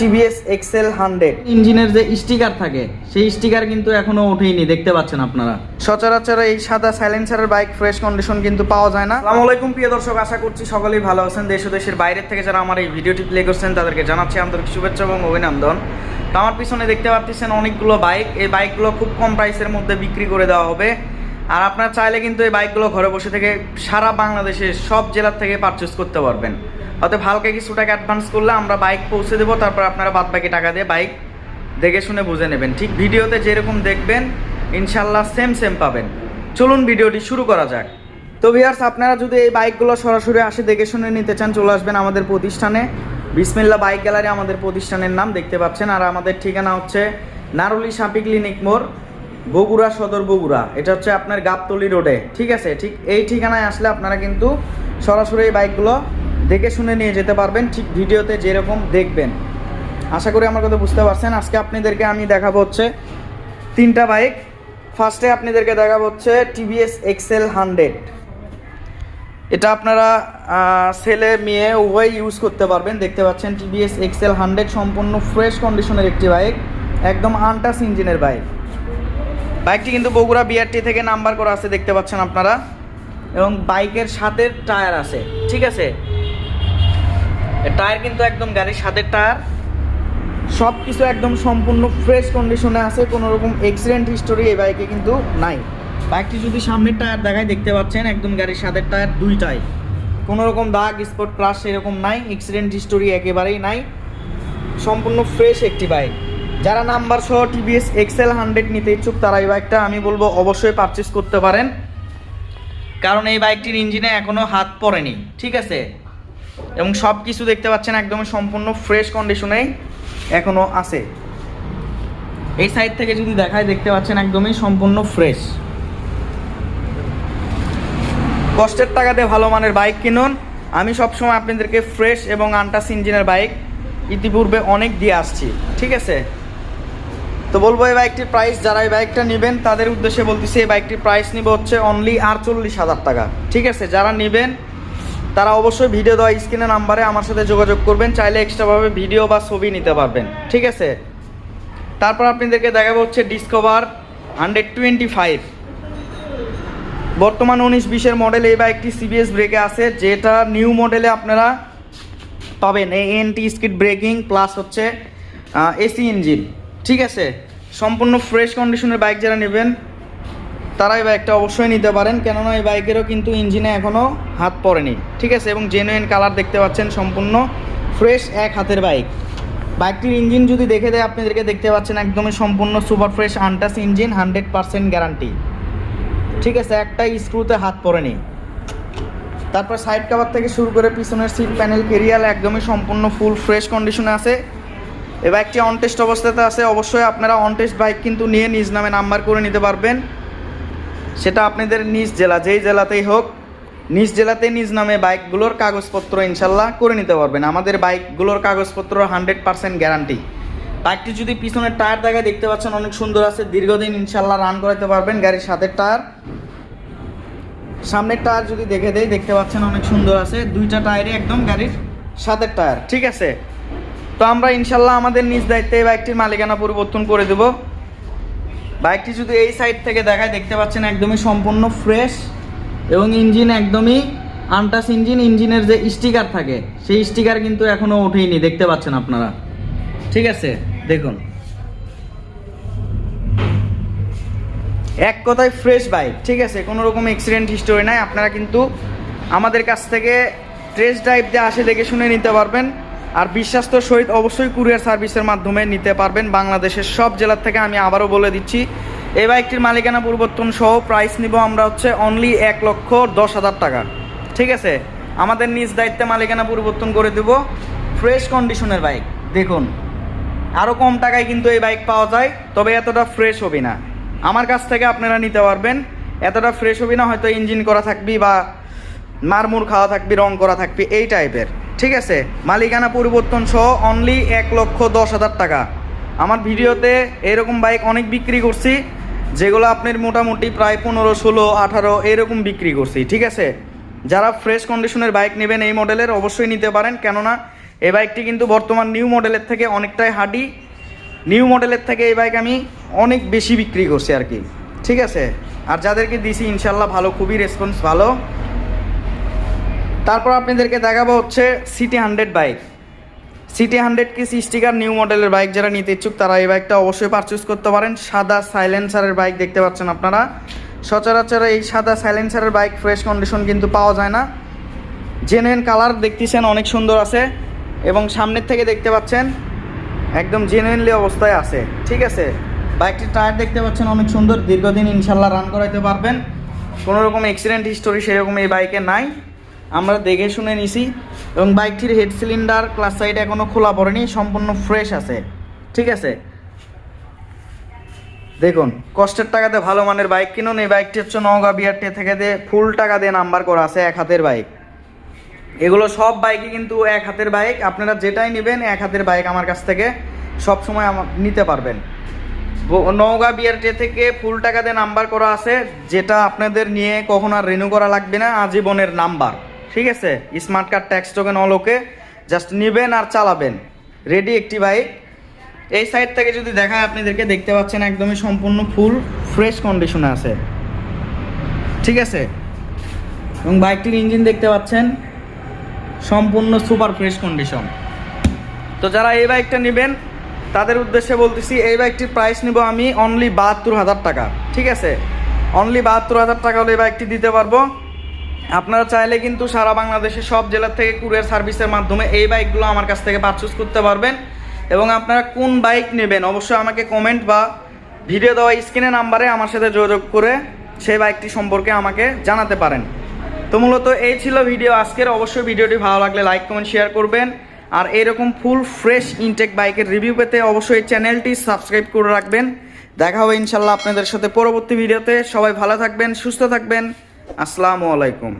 TVS Excel hundred. ইঞ্জিনের যে sticker থাকে সেই স্টিকার কিন্তু এখনও ওঠেইনি দেখতে পাচ্ছেন আপনারা। সচরাচর এই সাদা সাইলেন্সারের বাইক ফ্রেশ কন্ডিশন কিন্তু পাওয়া যায় না। আসসালামু আলাইকুম প্রিয় দর্শক আশা করছি সকলেই ভালো আছেন। দেশ ও দেশের বাইরের থেকে যারা আমার এই ভিডিওটি প্লে করছেন তাদেরকে জানাচ্ছি আন্তরিক শুভেচ্ছা এবং অভিনন্দন। তো আমার পিছনে দেখতে পাচ্ছেন অনেকগুলো বাইক। এই বাইকগুলো খুব কম প্রাইসের মধ্যে বিক্রি করে দেওয়া হবে। আর আপনারা চাইলে কিন্তু এই বাইকগুলো ঘরে বসে থেকে সারা বাংলাদেশের সব জেলার থেকে পারচেস করতে পারবেন। অতএব হালকা কিছু টাকা অ্যাডভান্স করলে আমরা বাইক পৌঁছে দেবো, তারপর আপনারা বাদ বাকি টাকা দিয়ে বাইক দেখে শুনে বুঝে নেবেন। ঠিক ভিডিওতে যেরকম দেখবেন ইনশাল্লাহ সেম সেম পাবেন। চলুন ভিডিওটি শুরু করা যাক। তো ভিয়ার্স আপনারা যদি এই বাইকগুলো সরাসরি আসে দেখে শুনে নিতে চান, চলে আসবেন আমাদের প্রতিষ্ঠানে। বিসমিল্লা বাইক গ্যালারি আমাদের প্রতিষ্ঠানের নাম দেখতে পাচ্ছেন। আর আমাদের ঠিকানা হচ্ছে নারুলি সাপি ক্লিনিক মোড়, বগুড়া সদর বগুড়া। এটা হচ্ছে আপনার গাবতলি রোডে ঠিক আছে? ঠিক এই ঠিকানায় আসলে আপনারা কিন্তু সরাসরি এই বাইকগুলো দেখে শুনে নিয়ে যেতে পারবেন, ঠিক ভিডিওতে যেরকম দেখবেন। আশা করি আমার কথা বুঝতে পারছেন। আজকে আপনাদেরকে আমি দেখাবো হচ্ছে তিনটা বাইক। ফার্স্টে আপনাদেরকে দেখাবো হচ্ছে টিভিএস এক্সেল হান্ড্রেড। এটা আপনারা ছেলে মেয়ে উভয় ইউজ করতে পারবেন। দেখতে পাচ্ছেন টিভিএস এক্সেল হান্ড্রেড সম্পূর্ণ ফ্রেশ কন্ডিশনের একটি বাইক। একদম আনটাস ইঞ্জিনের বাইক। বাইকটি কিন্তু বগুড়া বিআরটি থেকে নাম্বার করা আছে, দেখতে পাচ্ছেন আপনারা। এবং বাইকের সাথে টায়ার আছে, ঠিক আছে? টায়ার কিন্তু একদম গাড়ির সাথে টায়ার। সব কিছু একদম সম্পূর্ণ ফ্রেশ কন্ডিশনে আছে কোনো রকম অ্যাক্সিডেন্ট হিস্টোরি এই বাইকে কিন্তু নাই। বাইকটি যদি সামনের টায়ার দেখায়, দেখতে পাচ্ছেন একদম গাড়ির সাথে টায়ার দুইটাই। কোনো রকম দাগ স্পট ক্রাশ এরকম নাই অ্যাক্সিডেন্ট হিস্টোরি একেবারেই নাই। সম্পূর্ণ ফ্রেশ একটি বাইক যারা নাম্বার সহ টিভিএস এক্সেল হান্ড্রেড নিতে ইচ্ছুক, তারা এই বাইকটা আমি বলব অবশ্যই পারচেস করতে পারেন। কারণ এই বাইকটির ইঞ্জিনে এখনও হাত পড়েনি, ঠিক আছে? এবং সব কিছু দেখতে পাচ্ছেন একদমই সম্পূর্ণ ফ্রেশ কন্ডিশনেই এখনও আছে। এই সাইড থেকে যদি দেখায়, দেখতে পাচ্ছেন একদমই সম্পূর্ণ ফ্রেশ কষ্টের টাকাতে ভালো মানের বাইক কিনুন। আমি সবসময় আপনাদেরকে ফ্রেশ এবং আনটাস ইঞ্জিনের বাইক ইতিপূর্বে অনেক দিয়ে আসছি, ঠিক আছে? তো বলব এই বাইকটির প্রাইস যারা এই বাইকটা নেবেন, তাদের উদ্দেশ্যে বলতেছি, এই বাইকটির প্রাইস নিব হচ্ছে অনলি আটচল্লিশ হাজার টাকা, ঠিক আছে? যারা নেবেন তারা অবশ্যই ভিডিও দেওয়া স্ক্রিনের নাম্বারে আমার সাথে যোগাযোগ করবেন, চাইলে এক্সট্রাভাবে ভিডিও বা ছবি নিতে পারবেন, ঠিক আছে? তারপর আপনাদেরকে দেখাবো হচ্ছে ডিসকভার হান্ড্রেড টোয়েন্টি ফাইভ বর্তমান উনিশ বিশের মডেল এই বাইকটি সিবিএস ব্রেকে আছে, যেটা নিউ মডেলে আপনারা পাবেন। এই এনটি স্কিড ব্রেকিং প্লাস হচ্ছে এসি ইঞ্জিন ঠিক আছে? সম্পূর্ণ ফ্রেশ কন্ডিশনের বাইক যারা নেবেন তারা এই বাইকটা অবশ্যই নিতে পারেন। কেননা এই বাইকেরও কিন্তু ইঞ্জিনে এখনও হাত পড়েনি। ঠিক আছে? এবং জেনুইন কালার দেখতে পাচ্ছেন সম্পূর্ণ ফ্রেশ এক হাতের বাইক বাইকটির ইঞ্জিন যদি দেখে দেয়, আপনাদেরকে দেখতে পাচ্ছেন একদমই সম্পূর্ণ super fresh untouched engine hundred percent guarantee ঠিক আছে? একটা স্ক্রুতে হাত পড়েনি। তারপর সাইড কভার থেকে শুরু করে পিছনের সিট প্যানেল কেরিয়াল একদমই সম্পূর্ণ ফুল ফ্রেশ কন্ডিশনে আছে। এই বাইকটি অন টেস্ট অবস্থাতে আছে। অবশ্যই আপনারা অন টেস্ট বাইক কিন্তু নিয়ে নিজ নামে নাম্বার করে নিতে পারবেন। সেটা আপনাদের নিজ জেলা, যেই জেলাতেই হোক, নিজ জেলাতে নিজ নামে বাইকগুলোর কাগজপত্র ইনশাল্লাহ করে নিতে পারবেন। আমাদের বাইকগুলোর কাগজপত্র হান্ড্রেড পার্সেন্ট গ্যারান্টি। বাইকটি যদি পিছনের টায়ার দেখায় দেখতে পাচ্ছেন, অনেক সুন্দর আছে, দীর্ঘদিন ইনশাল্লাহ রান করাতে পারবেন গাড়ির সাথের টায়ার। সামনের টায়ার যদি দেখে দেয় দেখতে পাচ্ছেন অনেক সুন্দর আছে, দুইটা টায়ারই একদম গাড়ির সাথের টায়ার, ঠিক আছে? তো আমরা ইনশাল্লাহ আমাদের নিজ দায়িত্বে বাইকটির মালিকানা পরিবর্তন করে দেব। বাইকটি যদি এই সাইড থেকে দেখায়, দেখতে পাচ্ছেন একদমই সম্পূর্ণ ফ্রেশ এবং ইঞ্জিন একদমই আনটাস ইঞ্জিন ইঞ্জিনের যে স্টিকার থাকে, সেই স্টিকার কিন্তু এখনও ওঠেইনি, দেখতে পাচ্ছেন আপনারা। ঠিক আছে, দেখুন। এক কথায় ফ্রেশ বাইক ঠিক আছে, কোনো রকম অ্যাক্সিডেন্ট হিস্টোরি নাই, আপনারা কিন্তু আমাদের কাছ থেকে ট্রেস ড্রাইভ দিয়ে আসে দেখে শুনে নিতে পারবেন। আর বিশ্বাস্তর সহিত অবশ্যই কুরিয়ার সার্ভিসের মাধ্যমে নিতে পারবেন বাংলাদেশের সব জেলার থেকে আমি আবারও বলে দিচ্ছি, এই বাইকটির মালিকানা পরিবর্তন সহ প্রাইস নিব আমরা হচ্ছে অনলি এক লক্ষ দশ হাজার টাকা। ঠিক আছে? আমাদের নিজ দায়িত্বে মালিকানা পরিবর্তন করে দেব ফ্রেশ কন্ডিশনের বাইক দেখুন আরও কম টাকায় কিন্তু এই বাইক পাওয়া যায়, তবে এতটা ফ্রেশ হবে না। আমার কাছ থেকে আপনারা নিতে পারবেন, এতটা ফ্রেশ হবে না, হয়তো ইঞ্জিন করা থাকবি বা মারমুর খাওয়া থাকবি, রং করা থাকবি, এই টাইপের ঠিক আছে? মালিকানা পরিবর্তন সহ অনলি এক লক্ষ দশ হাজার টাকা। আমার ভিডিওতে এরকম বাইক অনেক বিক্রি করছি, যেগুলো আপনার মোটামুটি প্রায় পনেরো, ষোলো, আঠারো, এরকম বিক্রি করছি, ঠিক আছে? যারা ফ্রেশ কন্ডিশনের বাইক নেবেন এই মডেলের অবশ্যই নিতে পারেন। কেননা, এই বাইকটি কিন্তু বর্তমান নিউ মডেলের থেকে অনেকটাই হাডি নিউ মডেলের থেকে এই বাইক আমি অনেক বেশি বিক্রি করছি আর কি। ঠিক আছে? আর যাদেরকে দিছি, ইনশাল্লাহ ভালো, খুবই রেসপন্স ভালো। তারপর আপনাদেরকে দেখাবো হচ্ছে CT hundred bike CT hundred কি স্টিকার নিউ মডেলের বাইক যারা নিতে ইচ্ছুক, তারা এই বাইকটা অবশ্যই পারচেস করতে পারেন। সাদা সাইলেন্সারের বাইক দেখতে পাচ্ছেন আপনারা। সচরাচর এই সাদা সাইলেন্সারের বাইক ফ্রেশ কন্ডিশন কিন্তু পাওয়া যায় না। জেনুইন কালার দেখতেছেন, অনেক সুন্দর আছে। এবং সামনের থেকে দেখতে পাচ্ছেন, একদম জেনুইনলি অবস্থায় আছে। ঠিক আছে? বাইকটির টায়ার দেখতে পাচ্ছেন, অনেক সুন্দর। দীর্ঘদিন ইনশাল্লাহ রান করাইতে পারবেন। কোনো রকম অ্যাক্সিডেন্ট হিস্টোরি সেরকম এই বাইকে নাই। আমরা দেখে শুনে নিছি এবং বাইকটির হেড সিলিন্ডার ক্লাস সাইড এখনও খোলা পড়েনি, সম্পূর্ণ ফ্রেশ আছে। ঠিক আছে? দেখুন, কষ্টের টাকাতে ভালো মানের বাইক কিনুন। এই বাইকটি হচ্ছে নওগাঁ বিআরটি থেকে দিয়ে ফুল টাকা দিয়ে নাম্বার করা আছে এক হাতের বাইক। এগুলো সব বাইকই কিন্তু এক হাতের বাইক। আপনারা যেটাই নেবেন, এক হাতের বাইক আমার কাছ থেকে সব সময় নিতে পারবেন। নওগাঁ বিআরটি থেকে ফুল টাকা দিয়ে নাম্বার করা আছে। যেটা আপনাদের নিয়ে কখনো আর রিনিউ করা লাগবে না, আজীবনের নাম্বার ঠিক আছে? স্মার্ট কার্ড ট্যাক্স টোকেন অলোকে জাস্ট নেবেন আর চালাবেন। রেডি একটি বাইক এই সাইড থেকে যদি দেখায়, আপনাদেরকে দেখতে পাচ্ছেন একদমই সম্পূর্ণ ফুল ফ্রেশ কন্ডিশনে আছে। ঠিক আছে? এবং বাইকটির ইঞ্জিন দেখতে পাচ্ছেন, সম্পূর্ণ সুপার ফ্রেশ কন্ডিশন তো যারা এই বাইকটা নেবেন, তাদের উদ্দেশ্যে বলতেছি, এই বাইকটির প্রাইস নিব আমি অনলি বাহাত্তর হাজার টাকা। ঠিক আছে? অনলি বাহাত্তর হাজার টাকা হলে এই বাইকটি দিতে পারব। আপনারা চাইলে কিন্তু সারা বাংলাদেশের সব জেলার থেকে কুরিয়ার সার্ভিসের মাধ্যমে এই বাইকগুলো আমার কাছ থেকে পারচেস করতে পারবেন। এবং আপনারা কোন বাইক নেবেন অবশ্যই আমাকে কমেন্ট বা ভিডিও দেওয়া স্ক্রিনে নাম্বারে আমার সাথে যোগাযোগ করে সেই বাইকটি সম্পর্কে আমাকে জানাতে পারেন। তো মূলত এই ছিল ভিডিও আজকের। অবশ্যই ভিডিওটি ভালো লাগলে লাইক কমেন্ট শেয়ার করবেন। আর এরকম ফুল ফ্রেশ ইনটেক বাইকের রিভিউ পেতে অবশ্যই চ্যানেলটি সাবস্ক্রাইব করে রাখবেন। দেখা হবে ইনশাল্লাহ আপনাদের সাথে পরবর্তী ভিডিওতে সবাই ভালো থাকবেন, সুস্থ থাকবেন। আসসালামু আলাইকুম।